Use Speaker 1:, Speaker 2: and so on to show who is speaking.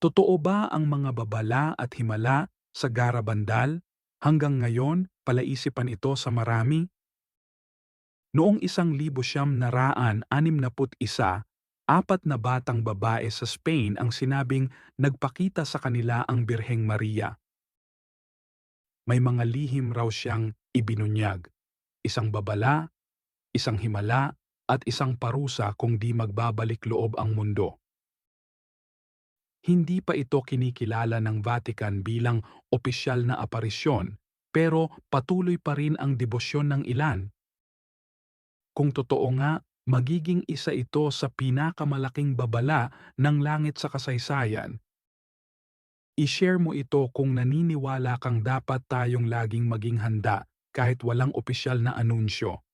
Speaker 1: Totoo ba ang mga babala at himala sa Garabandal? Hanggang ngayon, palaisipan ito sa marami. Noong isang libo siyam naraan anim naput isa, apat na batang babae sa Spain ang sinabing nagpakita sa kanila ang Birheng Maria. May mga lihim raw siyang ibinunyag. Isang babala, isang himala, at isang parusa kung di magbabalik loob ang mundo. Hindi pa ito kinikilala ng Vatican bilang opisyal na aparisyon, pero patuloy pa rin ang debosyon ng ilan. Kung totoo nga, magiging isa ito sa pinakamalaking babala ng langit sa kasaysayan. I-share mo ito kung naniniwala kang dapat tayong laging maging handa kahit walang opisyal na anunsyo.